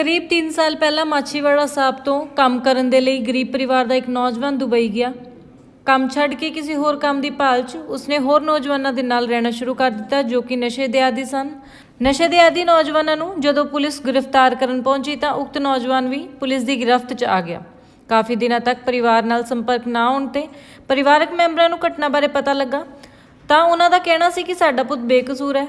ਕਰੀਬ 3 ਸਾਲ ਪਹਿਲਾਂ ਮਾਛੀਵਾੜਾ ਸਾਹਿਬ ਤੋਂ ਕੰਮ ਕਰਨ ਦੇ ਲਈ ਗਰੀਬ ਪਰਿਵਾਰ ਦਾ ਇੱਕ ਨੌਜਵਾਨ ਦੁਬਈ ਗਿਆ। ਕੰਮ ਛੱਡ ਕੇ ਕਿਸੇ ਹੋਰ ਕੰਮ ਦੀ ਭਾਲ 'ਚ ਉਸਨੇ ਹੋਰ ਨੌਜਵਾਨਾਂ ਦੇ ਨਾਲ ਰਹਿਣਾ ਸ਼ੁਰੂ ਕਰ ਦਿੱਤਾ, ਜੋ ਕਿ ਨਸ਼ੇ ਦੇ ਆਦੀ ਸਨ। ਨਸ਼ੇ ਦੇ ਆਦੀ ਨੌਜਵਾਨਾਂ ਨੂੰ ਜਦੋਂ ਪੁਲਿਸ ਗ੍ਰਿਫਤਾਰ ਕਰਨ ਪਹੁੰਚੀ ਤਾਂ ਉਕਤ ਨੌਜਵਾਨ ਵੀ ਪੁਲਿਸ ਦੀ ਗ੍ਰਿਫਤ 'ਚ ਆ ਗਿਆ। ਕਾਫੀ ਦਿਨਾਂ ਤੱਕ ਪਰਿਵਾਰ ਨਾਲ ਸੰਪਰਕ ਨਾ ਹੋਣ ਤੇ ਪਰਿਵਾਰਕ ਮੈਂਬਰਾਂ ਨੂੰ ਘਟਨਾ ਬਾਰੇ ਪਤਾ ਲੱਗਾ। ਤਾਂ ਉਹਨਾਂ ਦਾ ਕਹਿਣਾ ਸੀ ਕਿ ਸਾਡਾ ਪੁੱਤ ਬੇਕਸੂਰ ਹੈ।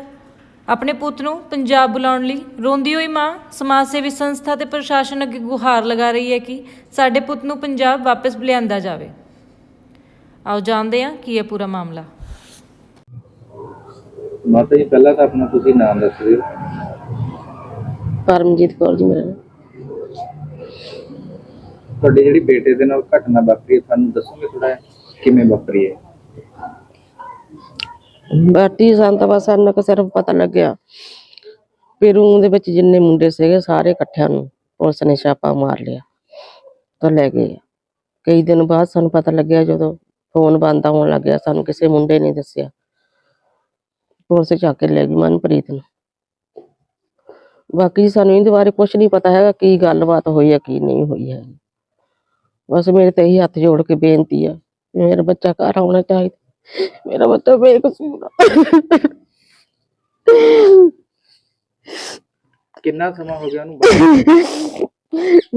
ਆਪਣੇ ਪੁੱਤ ਨੂੰ ਪੰਜਾਬ ਬੁਲਾਉਣ ਲਈ ਰੋਂਦੀ ਹੋਈ ਮਾਂ ਸਮਾਜ ਸੇਵੀ ਸੰਸਥਾ ਤੇ ਪ੍ਰਸ਼ਾਸਨ ਅੱਗੇ ਗੁਹਾਰ ਲਗਾ ਰਹੀ ਹੈ ਕਿ ਸਾਡੇ ਪੁੱਤ ਨੂੰ ਪੰਜਾਬ ਵਾਪਸ ਲਿਆਂਦਾ ਜਾਵੇ। ਆਓ ਜਾਣਦੇ ਹਾਂ ਕੀ ਹੈ ਪੂਰਾ ਮਾਮਲਾ। ਮਾਤਾ ਜੀ ਪਹਿਲਾਂ ਤਾਂ ਆਪਣਾ ਤੁਸੀਂ ਨਾਮ ਦੱਸ ਦਿਓ। ਪਰਮਜੀਤ ਕੌਰ ਜੀ ਮੇਰਾ। ਤੁਹਾਡੇ ਜਿਹੜੀ ਬੇਟੇ ਦੇ ਨਾਲ ਘਟਨਾ ਵਾਪਰੀ ਹੈ ਸਾਨੂੰ ਦੱਸੋਗੇ ਥੋੜਾ ਕਿਵੇਂ ਵਾਪਰੀ ਹੈ? ਬਾਟੀ ਸੰਤ ਬਸ ਸਾਨੂੰ ਕਿ ਸਿਰਫ ਪਤਾ ਲੱਗਿਆ ਵੀ ਰੂਮ ਦੇ ਵਿੱਚ ਜਿੰਨੇ ਮੁੰਡੇ ਸੀਗੇ ਸਾਰੇ ਇਕੱਠਿਆਂ ਨੂੰ ਪੁਲਿਸ ਨੇ ਛਾਪਾ ਮਾਰ ਲਿਆ ਤਾਂ ਲੈ ਗਏ। ਕਈ ਦਿਨ ਬਾਅਦ ਸਾਨੂੰ ਪਤਾ ਲੱਗਿਆ ਜਦੋਂ ਫੋਨ ਬੰਦ ਹੋਣ ਲੱਗਿਆ ਸਾਨੂੰ ਕਿਸੇ ਮੁੰਡੇ ਨੇ ਦੱਸਿਆ। ਪੁਲਿਸ ਚੱਕ ਕੇ ਲੈ ਗਈ ਮਨਪ੍ਰੀਤ ਨੂੰ। ਬਾਕੀ ਸਾਨੂੰ ਇਹਦੇ ਬਾਰੇ ਕੁਝ ਨਹੀਂ ਪਤਾ ਹੈਗਾ ਕੀ ਗੱਲਬਾਤ ਹੋਈ ਹੈ, ਕੀ ਨਹੀਂ ਹੋਈ ਹੈ। ਬਸ ਮੇਰੇ ਤੇ ਇਹੀ ਹੱਥ ਜੋੜ ਕੇ ਬੇਨਤੀ ਆ, ਮੇਰਾ ਬੱਚਾ ਘਰ ਆਉਣਾ ਚਾਹੀਦਾ। ਮੇਰਾ ਬੱਚਾ ਬੇਕਸੂਰ ਕਿੰਨਾ ਸਮਾਂ ਹੋ ਗਿਆ ਉਹਨੂੰ? ਬਾਹਰ?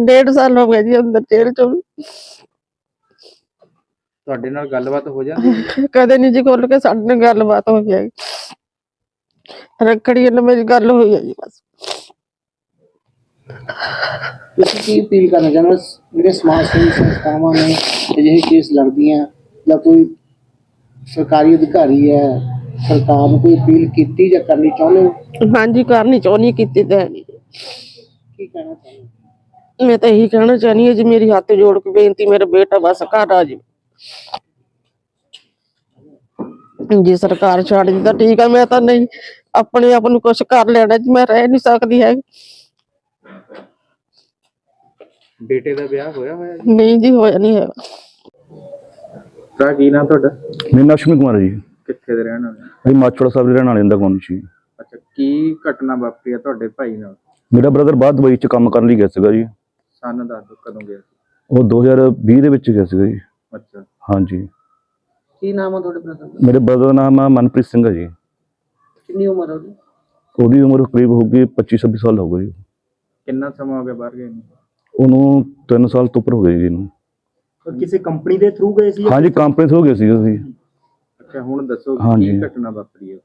ਡੇਢ ਸਾਲ ਹੋ ਗਿਆ ਜੀ ਅੰਦਰ ਜੇਲ੍ਹ ਚ ਤੁਹਾਡੇ ਨਾਲ ਗੱਲਬਾਤ ਹੋ ਜਾਂਦੀ ਹੈ? ਕਦੇ ਨਹੀਂ ਜੀ ਖੋਲ ਕੇ ਸਾਡੇ ਨਾਲ ਗੱਲਬਾਤ ਹੈ ਰੱਖੜੀ ਨਾਲ ਮੇਰੀ ਗੱਲ ਹੋਈ ਹੈ ਜੀ ਬਸ। ਤੁਸੀਂ ਕੀ ਅਪੀਲ ਕਰਨਾ ਚਾਹੁੰਦੇ ਹੋ? ਜਿਹੜੇ ਸਮਾਜ ਸੇਵੀ ਸੰਸਥਾਵਾਂ ਨੇ ਅਜਿਹੇ ਕੇਸ ਲੜਦੀਆਂ ਜਾਂ ਕੋਈ ਸਰਕਾਰੀ ਅਧਿਕਾਰੀ ਹੈ ਸਰਕਾਰ ਨੂੰ ਕੋਈ ਅਪੀਲ ਕੀਤੀ ਜਾਂ ਕਰਨੀ ਚਾਹੁੰਦੇ ਹੋ? ਹਾਂਜੀ ਕਰਨੀ ਚਾਹੁੰਦੀ ਕੀਤੀ ਤਾਂ ਹੈ ਨਹੀਂ। ਕੀ ਕਹਿਣਾ ਚਾਹੁੰਦੇ ਹੋ? ਮੈਂ ਤਾਂ ਇਹੀ ਕਹਿਣਾ ਚਾਹਨੀ ਹਾਂ ਜੀ ਮੇਰੀ ਹੱਥ ਜੋੜ ਕੇ ਬੇਨਤੀ ਮੇਰਾ ਬੇਟਾ ਬਸ ਘਰ ਆ ਜੀ ਜੇ ਸਰਕਾਰ ਛੱਡ ਦੀ ਤਾਂ ਠੀਕ ਆ ਮੈਂ ਤਾਂ ਨਹੀਂ ਆਪਣੇ ਆਪ ਨੂੰ ਕੁਝ ਕਰ ਲੈਣਾ ਜੀ ਮੈਂ ਰਹਿ ਨਹੀਂ ਸਕਦੀ ਹੈ ਬੇਟੇ ਦਾ ਵਿਆਹ ਹੋਇਆ ਹੋਇਆ ਜੀ? ਨਹੀਂ ਜੀ ਹੋਇਆ ਨਹੀਂ ਹੈਗਾ। ਤਾਂ ਕੀ ਨਾਮ ਤੁਹਾਡਾ? ਮੇਰਾ ਨਾਮ ਅਸ਼ਵਨੀ ਕੁਮਾਰ ਹੈ ਜੀ। ਕਿੱਥੇ ਦੇ ਰਹਿਣ ਵਾਲੇ ਅਸੀਂ ਮਾਚੋੜਾ ਸਾਹਿਬ ਦੇ ਰਹਿਣ ਵਾਲੇ ਦਾ ਕੌਣ ਸੀ ਅੱਛਾ ਕੀ ਘਟਨਾ ਵਾਪਰੀ ਹੈ ਤੁਹਾਡੇ ਭਾਈ ਨਾਲ? ਮੇਰਾ ਬ੍ਰਦਰ ਬਾਅਦ ਦੁਬਈ ਚ ਕੰਮ ਕਰਨ ਲਈ ਗਿਆ ਸੀਗਾ ਜੀ। ਸਨ ਦੱਸ ਦਿਓ ਕਦੋਂ ਗਿਆ ਸੀ? ਉਹ 2020 ਦੇ ਵਿੱਚ ਗਿਆ ਸੀਗਾ ਜੀ। ਅੱਛਾ। ਹਾਂਜੀ। ਕੀ ਨਾਮ ਆ ਤੁਹਾਡੇ ਬ੍ਰਦਰ ਦਾ? ਮੇਰੇ ਬ੍ਰਦਰ ਦਾ ਨਾਮ ਆ ਮਨਪ੍ਰੀਤ ਸਿੰਘ ਹੈ ਜੀ। ਕਿੰਨੀ ਉਮਰ ਹੈ ਉਹਦੀ? ਉਹਦੀ ਉਮਰ ਕਰੀਬ ਹੋਊਗੀ 25 26 ਸਾਲ ਹੋ ਗਈ। ਕਿੰਨਾ ਸਮਾਂ ਹੋ ਗਿਆ ਬਾਹਰ ਗਏ ਨੂੰ? ਉਹਨੂੰ 3 ਸਾਲ ਤੋਂ ਉੱਪਰ ਹੋ ਗਏ ਜੀ ਇਹਨੂੰ। ਕਿਸੇ ਕੰਪਨੀ ਦੇ ਥਰੂ ਗਏ ਸੀ ਹਾਂਜੀ ਕੰਪਨੀ ਤੋਂ ਗਏ ਸੀ ਅਸੀਂ। ਅੱਛਾ ਹੁਣ ਦੱਸੋ ਹਾਂਜੀ। ਕੀ ਘਟਨਾ ਵਾਪਰੀ ਹੈ?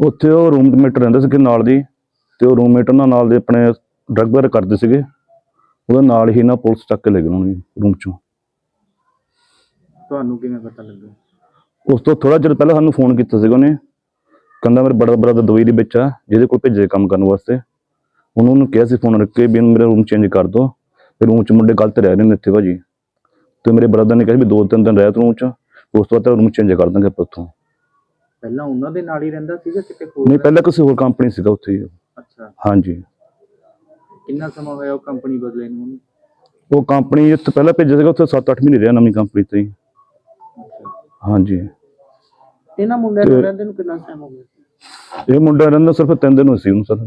ਉੱਥੇ ਉਹ ਰੂਮਮੇਟ ਰਹਿੰਦੇ ਸੀਗੇ ਨਾਲ ਦੀ ਤੇ ਉਹ ਰੂਮਮੇਟ ਉਹਨਾਂ ਨਾਲ ਦੇ ਆਪਣੇ ਡਰੱਗ ਵਗੈਰਾ ਕਰਦੇ ਸੀਗੇ। ਉਹਦੇ ਨਾਲ ਹੀ ਨਾ ਪੁਲਿਸ ਚੱਕ ਕੇ ਲੈ ਗਏ ਉਹਨੂੰ ਰੂਮ ਚੋਂ। ਤੁਹਾਨੂੰ ਕਿਵੇਂ ਪਤਾ ਲੱਗਾ ਉਸ ਤੋਂ ਥੋੜਾ ਚਿਰ ਪਹਿਲਾਂ ਸਾਨੂੰ ਫੋਨ ਕੀਤਾ ਸੀਗਾ ਉਹਨੇ। ਕਹਿੰਦਾ ਮੇਰੇ ਬੜਾ ਬ੍ਰਦਰ ਦੁਬਈ ਦੇ ਵਿੱਚ ਆ ਜਿਹਦੇ ਕੋਲ ਭੇਜੇ ਕੰਮ ਕਰਨ ਵਾਸਤੇ। ਉਹਨੂੰ ਉਹਨੂੰ ਕਿਹਾ ਸੀ ਫੋਨ ਰੱਖ ਕੇ ਵੀ ਇਹਨੂੰ ਮੇਰਾ ਰੂਮ ਚੇਂਜ ਕਰ ਦੋ। ਤੇ ਰੂਮ 'ਚ ਮੁੰਡੇ ਗਲਤ ਰਹਿ ਰਹੇ ਨੇ ਇੱਥੇ ਭਾਜੀ। ਤੇ ਮੇਰੇ ਬ੍ਰਦਰ ਨੇ ਕਿਹਾ ਵੀ ਦੋ ਤਿੰਨ ਦਿਨ ਰਹਿ ਤੂੰ 'ਚ ਉਸ ਤੋਂ ਬਾਅਦ ਰੂਮ ਚੇਂਜ ਕਰ ਦਾਂਗੇ ਆਪਾਂ ਉੱਥੋਂ। ਪਹਿਲਾਂ ਉਹਨਾਂ ਦੇ ਨਾਲ ਹੀ ਰਹਿੰਦਾ ਸੀਗਾ ਕਿਤੇ ਹੋਰ? ਨਹੀਂ ਪਹਿਲਾਂ ਕਿਸੇ ਹੋਰ ਕੰਪਨੀ ਸੀਗਾ ਉੱਥੇ ਹੀ। ਅੱਛਾ। ਹਾਂਜੀ। ਕਿੰਨਾ ਸਮਾਂ ਹੋਇਆ ਉਹ ਕੰਪਨੀ ਬਦਲੇ ਨੂੰ? ਉਹ ਕੰਪਨੀ ਜਿੱਥੇ ਪਹਿਲਾਂ ਭੇਜਿਆ ਸੀਗਾ ਉੱਥੇ 7-8 ਮਹੀਨੇ ਰਿਹਾ ਨਵੀਂ ਕੰਪਨੀ ਤੇ ਹੀ। ਹਾਂਜੀ। ਇਹਨਾਂ ਮੁੰਡਿਆਂ ਨੂੰ ਰਹਿੰਦੇ ਨੂੰ ਕਿੰਨਾ ਟਾਈਮ ਹੋ ਗਿਆ? ਇਹ ਮੁੰਡਾ ਰਹਿੰਦਾ ਸਿਰਫ ਤਿੰਨ ਦਿਨ ਹੋਏ ਸੀ ਉਹਨੂੰ ਸਰ।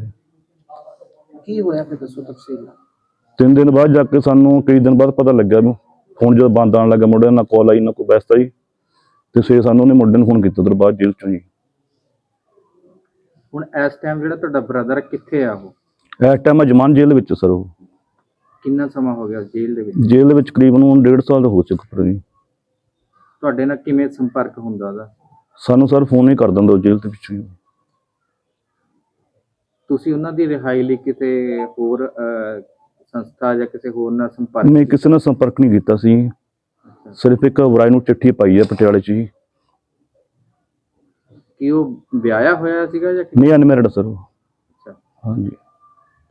ਕੀ ਹੋਇਆ ਫਿਰ ਦੱਸੋ ਤਫਸੀਲ ਨਾਲ? ਤਿੰਨ ਦਿਨ ਬਾਅਦ ਜਾ ਕੇ ਸਾਨੂੰ ਕਈ ਦਿਨ ਬਾਅਦ ਪਤਾ ਲੱਗਿਆ ਵੀ ਫੋਨ ਜਦੋਂ ਬੰਦ ਆਉਣ ਲੱਗਾ ਮੁੰਡੇ ਨਾਲ ਕਾਲ ਆਈ ਨਾ ਕੋਈ ਬੈਸਤ ਆਈ ਤੇ ਸਵੇਰੇ ਸਾਨੂੰ ਉਹਨੇ ਮੁੰਡੇ ਨੂੰ ਫੋਨ ਕੀਤਾ ਬਾਅਦ ਜੇਲ੍ਹ ਚੋਂ ਜੀ। ਹੁਣ ਇਸ ਟਾਈਮ ਜਿਹੜਾ ਤੁਹਾਡਾ ਬ੍ਰਦਰ ਕਿੱਥੇ ਆ ਉਹ? ਇਸ ਟਾਈਮ ਜਮਾਨ ਜੇਲ੍ਹ ਵਿੱਚ ਸਰ ਉਹ। ਕਿੰਨਾ ਸਮਾਂ ਹੋ ਗਿਆ ਜੇਲ੍ਹ ਦੇ ਵਿੱਚ? ਜੇਲ੍ਹ ਦੇ ਵਿੱਚ ਕਰੀਬਨ ਹੁਣ ਡੇਢ ਸਾਲ ਹੋ ਚੁੱਕਾ ਪਰ ਜੀ ਤੁਹਾਡੇ ਨਾਲ ਕਿਵੇਂ ਸੰਪਰਕ ਹੁੰਦਾ ਉਹਦਾ? ਸਾਨੂੰ ਸਰ ਫੋਨ ਹੀ ਕਰ ਦਿੰਦਾ ਉਹ ਜੇਲ੍ਹ ਦੇ ਵਿੱਚੋਂ ਹੀ। ਤੁਸੀਂ ਉਹਨਾਂ ਦੀ ਰਿਹਾਈ ਲਈ ਕਿਸੇ ਹੋਰ ਅਹ, ਸੰਸਥਾ ਜਾਂ ਕਿਸੇ ਹੋਰ ਨਾਲ ਸੰਪਰਕ ਨਹੀਂ ਕਿਸੇ ਨਾਲ ਸੰਪਰਕ ਨਹੀਂ ਕੀਤਾ ਸੀ। ਸਿਰਫ ਇੱਕ ਵਰਾਈ ਨੂੰ ਚਿੱਠੀ ਪਾਈ ਹੈ ਪਟਿਆਲੇ 'ਚ ਜੀ ਕੀ ਉਹ ਵਿਆਹਿਆ ਹੋਇਆ ਸੀਗਾ ਜਾਂ ਨਹੀਂ ਅਨਮੈਰਿਡ ਸਰ ਉਹ। ਅੱਛਾ। ਹਾਂਜੀ।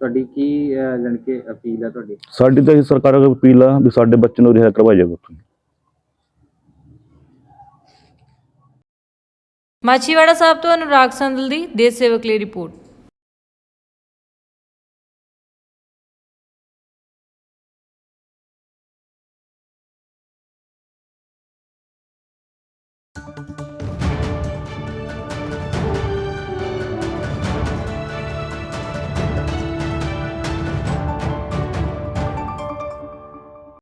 ਤੁਹਾਡੀ ਕੀ ਅਹ, ਜਾਣੀ ਕਿ ਅਪੀਲ ਹੈ ਤੁਹਾਡੀ? ਸਾਡੀ ਤਾਂ ਇਹ ਸਰਕਾਰ ਅੱਗੇ ਅਪੀਲ ਆ ਵੀ ਸਾਡੇ ਬੱਚੇ ਨੂੰ ਰਿਹਾ ਕਰਵਾਇਆ ਜਾਵੇ ਉੱਥੋਂ। ਮਾਛੀਵਾੜਾ ਸਾਹਿਬ ਤੋਂ ਅਨੁਰਾਗ ਸੰਦਲ ਦੀ ਦੇਸ਼ ਸੇਵਕ ਲਈ ਰਿਪੋਰਟ।